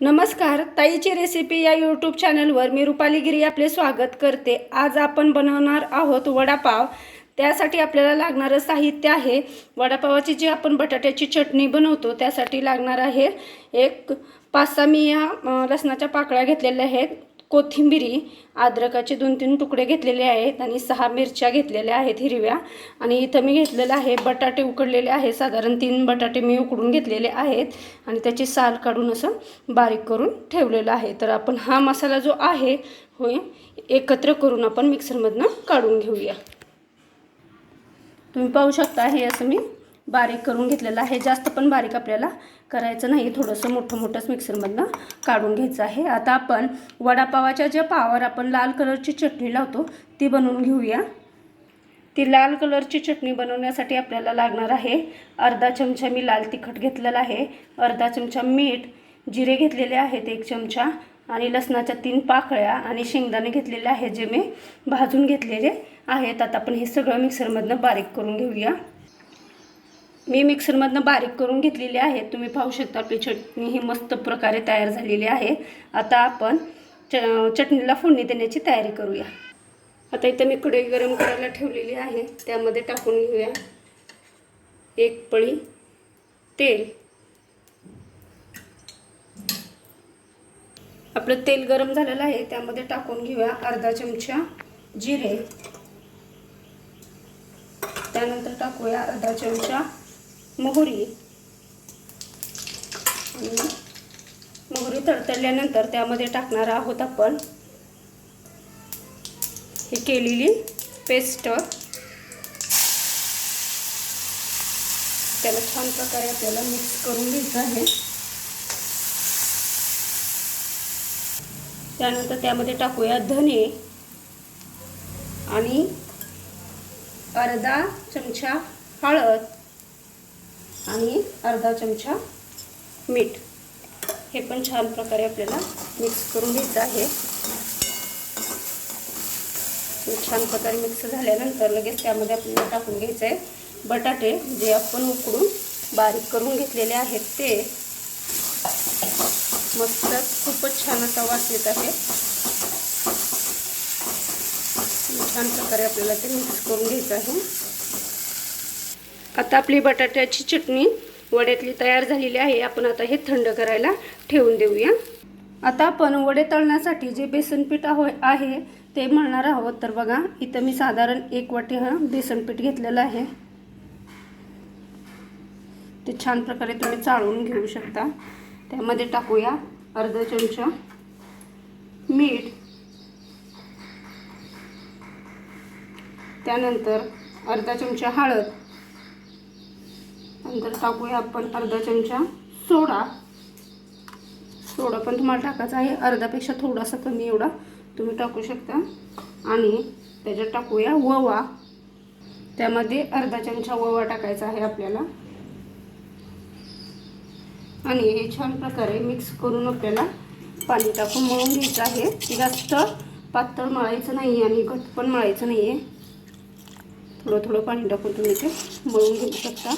नमस्कार ताईची रेसिपी या यूट्यूब चॅनलवर मी रुपाली गिरी आपले स्वागत करते. आज आपण बनवणार आहोत वडापाव. त्यासाठी आपल्याला लागणारं साहित्य आहे. वडापावाची जी आपण बटाट्याची चटणी बनवतो त्यासाठी लागणार आहे एक पाच सहा मी या लसणाच्या पाकळ्या घेतलेल्या आहेत. कोथिंबिरी अद्रकाचे दोन तीन तुकडे घेतलेले आहेत आणि सहा मिरच्या घेतलेल्या आहेत हिरव्या. आणि इथं मी घेतलेलं आहे बटाटे उकडलेले आहे साधारण तीन बटाटे मी उकडून घेतलेले आहेत. आणि त्याची साल काढून असं बारीक करून ठेवलेलं आहे. तर आपण हा मसाला जो आहे होय एकत्र करून आपण मिक्सरमधनं काढून घेऊया. तुम्ही पाहू शकता हे असं मी बारीक करून घेतलेलं आहे. जास्त पण बारीक आपल्याला करायचं नाही. थोडंसं मोठं मोठंच मिक्सरमधनं काढून घ्यायचं आहे. आता आपण वडापावाच्या ज्या पावावर आपण लाल कलरची चटणी लावतो ती बनवून घेऊया. ती लाल कलरची चटणी बनवण्यासाठी आपल्याला लागणार आहे अर्धा चमचा मी लाल तिखट घेतलेला आहे. अर्धा चमचा मीठ जिरे घेतलेले आहेत एक चमचा आणि लसणाच्या तीन पाकळ्या आणि शेंगदाणे घेतलेले आहेत जे मी भाजून घेतलेले आहेत. आता आपण हे सगळं मिक्सरमधनं बारीक करून घेऊया. मी मिक्सरमधनं बारीक करून घेतलेली आहे. तुम्ही पाहू शकता आपली चटणी ही मस्त प्रकारे तयार झालेली आहे. आता आपण च चटणीला फोडणी देण्याची तयारी करूया. आता इथं मी कढई गरम करायला ठेवलेली आहे. त्यामध्ये टाकून घेऊया. एक पळी तेल. आपलं तेल गरम झालेलं आहे. त्यामध्ये टाकून घेऊया अर्धा चमचा जिरे. त्यानंतर टाकूया अर्धा चमचा मोहरी. आणि मोहरी तडतडल्यानंतर त्यामध्ये टाकणार आहोत आपण. ही केलेली पेस्ट. त्याला छान प्रकारे आपल्याला मिक्स करून घ्यायचं आहे. त्यानंतर त्यामध्ये टाकूया धने. आणि अर्धा चमचा हळद. आणि अर्धा चमचा मीठ. हे पण छान प्रकारे आपल्याला मिक्स करून घ्यायचं आहे. छान प्रकारे मिक्स झाल्यानंतर लगेच त्यामध्ये आपल्याला टाकून घ्यायचं आहे बटाटे जे आपण उकडून बारीक करून घेतलेले आहेत ते. मस्त खूपच छान असा वास येत आहे. छान प्रकारे आपल्याला ते मिक्स करून घ्यायचं आहे. आता आपली बटाट्याची चटणी वड्यातली तयार झालेली आहे. आपण आता हे थंड करायला ठेवून देऊया. आता आपण वडे तळण्यासाठी जे बेसन पीठ आहो आहे ते मळणार आहोत. तर बघा इथं मी साधारण एक वाटी हा बेसन पीठ घेतलेलं आहे. ते छान प्रकारे तुम्ही चाळून घेऊ शकता. त्यामध्ये टाकूया अर्धा चमचा मीठ. त्यानंतर अर्धा चमचा हळद. नंतर टाकूया आपण अर्धा चमचा सोडा. सोडा पण तुम्हाला टाकायचा आहे. अर्धापेक्षा थोडासा कमी एवढा तुम्ही टाकू शकता. आणि त्याच्यात टाकूया ओवा त्यामध्ये अर्धा चमचा ओवा टाकायचा आहे आपल्याला. आणि हे छान प्रकारे मिक्स करून आपल्याला पाणी टाकून मळून घ्यायचं आहे. जास्त पातळ मळायचं नाही आणि घट पण मळायचं नाही आहे थोडं थोडं पाणी टाकून तुम्ही ते मळून घेऊ शकता.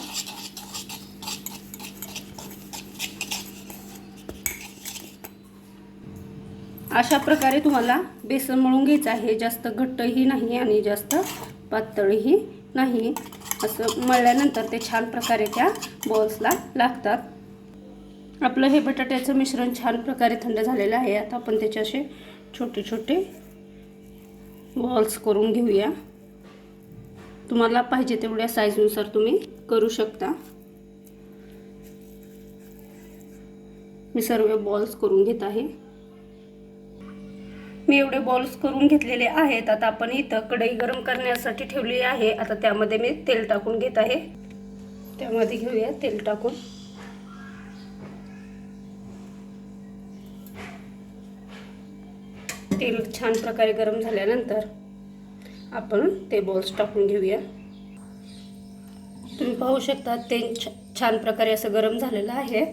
अशा प्रकारे तुम्हाला बेसन मळून घ्यायचं आहे. जास्त घट्टही नाही आणि जास्त पातळही नाही. असं मळल्यानंतर ते छान प्रकारे त्या बॉल्सला लागतात. आपलं हे बटाट्याचं मिश्रण छान प्रकारे थंड झालेलं आहे. आता आपण त्याचे असे छोटे छोटे बॉल्स करून घेऊया. तुम्हाला पाहिजे तेवढ्या साईजनुसार तुम्ही करू शकता. मी सर्व बॉल्स करून घेत आहे. मी एवढे बॉल्स करून घेतलेले आहेत. आता आपण इथं कढई गरम करण्यासाठी ठेवली आहे. आता त्यामध्ये मी तेल टाकून घेत आहे. त्यामध्ये घेऊया तेल टाकून. तेल छान प्रकारे गरम झाल्यानंतर आपण ते बॉल्स टाकून घेऊया. तुम्ही पाहू शकता ते छ छान प्रकारे असं गरम झालेलं आहे.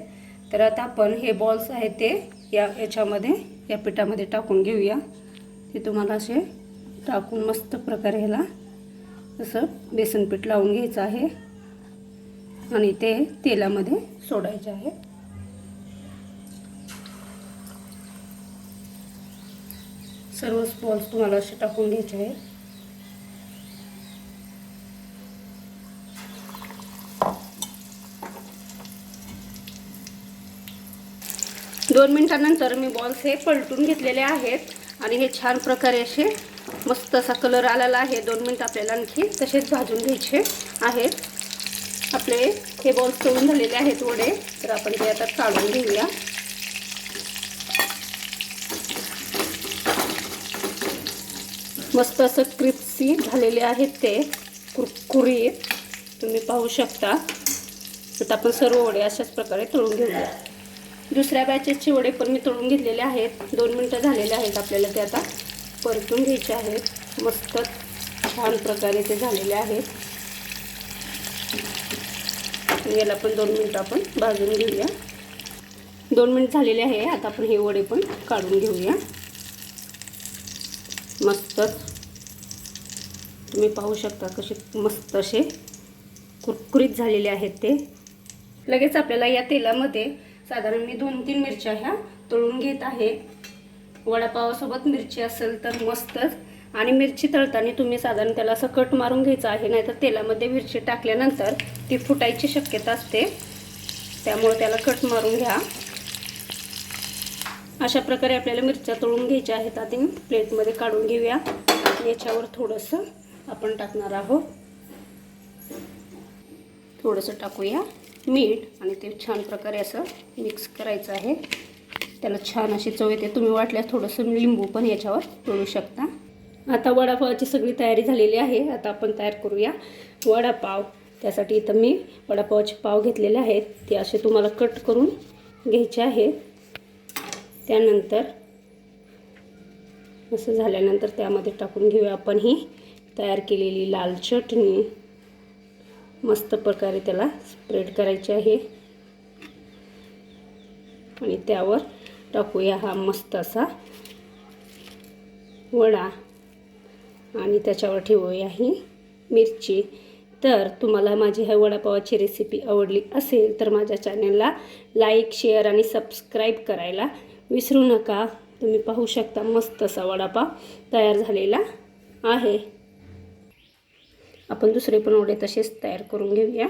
तर आता आपण हे बॉल्स आहेत ते या याच्यामध्ये या पिठामध्ये टाकून घेऊया. ते तुम्हाला असे टाकून मस्त प्रकारे ह्याला असं बेसन पीठ लावून घ्यायचं आहे. आणि ते तेलामध्ये सोडायचे आहे. सर्व स्पॉल्स तुम्हाला असे टाकून घ्यायचे आहेत. दोन मिनटानंतर मी बॉल्स हे पलटून घेतलेले आहेत आणि हे छान प्रकारे असे मस्त असा कलर आलेला आहे. दोन मिनटं आपल्याला आणखी तसेच भाजून घ्यायचे आहेत. आपले हे बॉल्स तळून झालेले आहेत वडे. तर आपण ते आता काढून घेऊया. मस्त असं क्रिप्सी झालेले आहेत ते कुरकुरीत. तुम्ही पाहू शकता. तर आपण सर्व वडे अशाच प्रकारे तळून घेऊया. दुसऱ्या बॅचेसचे वडे पण मी तळून घेतलेले आहेत. दोन मिनटं झालेले आहेत आपल्याला ते आता परतून घ्यायचे आहेत. मस्त छान प्रकारे ते झालेले आहेत. याला पण दोन मिनटं आपण भाजून घेऊया. दोन मिनिट झालेले आहे. आता आपण हे वडे पण काढून घेऊया. मस्त. तुम्ही पाहू शकता कसे मस्त असे कुरकुरीत झालेले आहेत ते. लगेच आपल्याला या तेलामध्ये साधारण मी दोन तीन मिरच्या ह्या तळून घेत आहे. वडापावासोबत मिरची असेल तर मस्तच आणि मिरची तळताना तुम्ही साधारण त्याला असं कट मारून घ्यायचं आहे नाहीतर तेलामध्ये मिरची टाकल्यानंतर ती फुटायची शक्यता असते. त्यामुळे त्याला कट मारून घ्या. अशा प्रकारे आपल्याला मिरच्या तळून घ्यायच्या आहेत. आधी प्लेटमध्ये काढून घेऊया. याच्यावर थोडंसं आपण टाकणार आहोत. थोडंसं टाकूया. मीठ आणि ते छान प्रकारे असं मिक्स करायचं आहे. त्याला छान अशी चव येते. तुम्ही वाटल्यास थोडंसं लिंबू पण याच्यावर तोडू शकता. आता वडापावाची सगळी तयारी झालेली आहे. आता आपण तयार करूया वडापाव. त्यासाठी इथं मी वडापावाचे पाव घेतलेले आहेत. ते असे तुम्हाला कट करून घ्यायचे आहेत. त्यानंतर असं झाल्यानंतर त्यामध्ये टाकून घेऊया आपण ही तयार केलेली लाल चटणी. मस्त प्रकारे त्याला स्प्रेड करायचे आहे. आणि त्यावर टाकूया हा मस्त असा वडा. आणि त्याच्यावर ठेवूया ही मिरची. तर तुम्हाला माझी ह्या वडापावाची रेसिपी आवडली असेल तर माझ्या चॅनलला लाईक शेअर आणि सबस्क्राईब करायला विसरू नका. तुम्ही पाहू शकता मस्त असा वडापाव तयार झालेला आहे. आपण दुसरे पण वडे तसेच तयार करून घेऊया.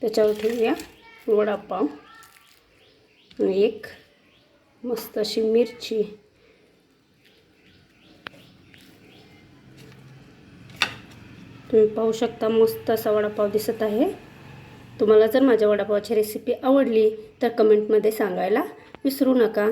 त्याच्यावर ठेवूया वडापाव. आणि एक मस्त अशी मिरची. तुम्ही पाहू शकता मस्त असा वडापाव दिसत आहे. तुम्हाला जर माझ्या वडापावाची रेसिपी आवडली तर कमेंटमध्ये सांगायला विसरू नका.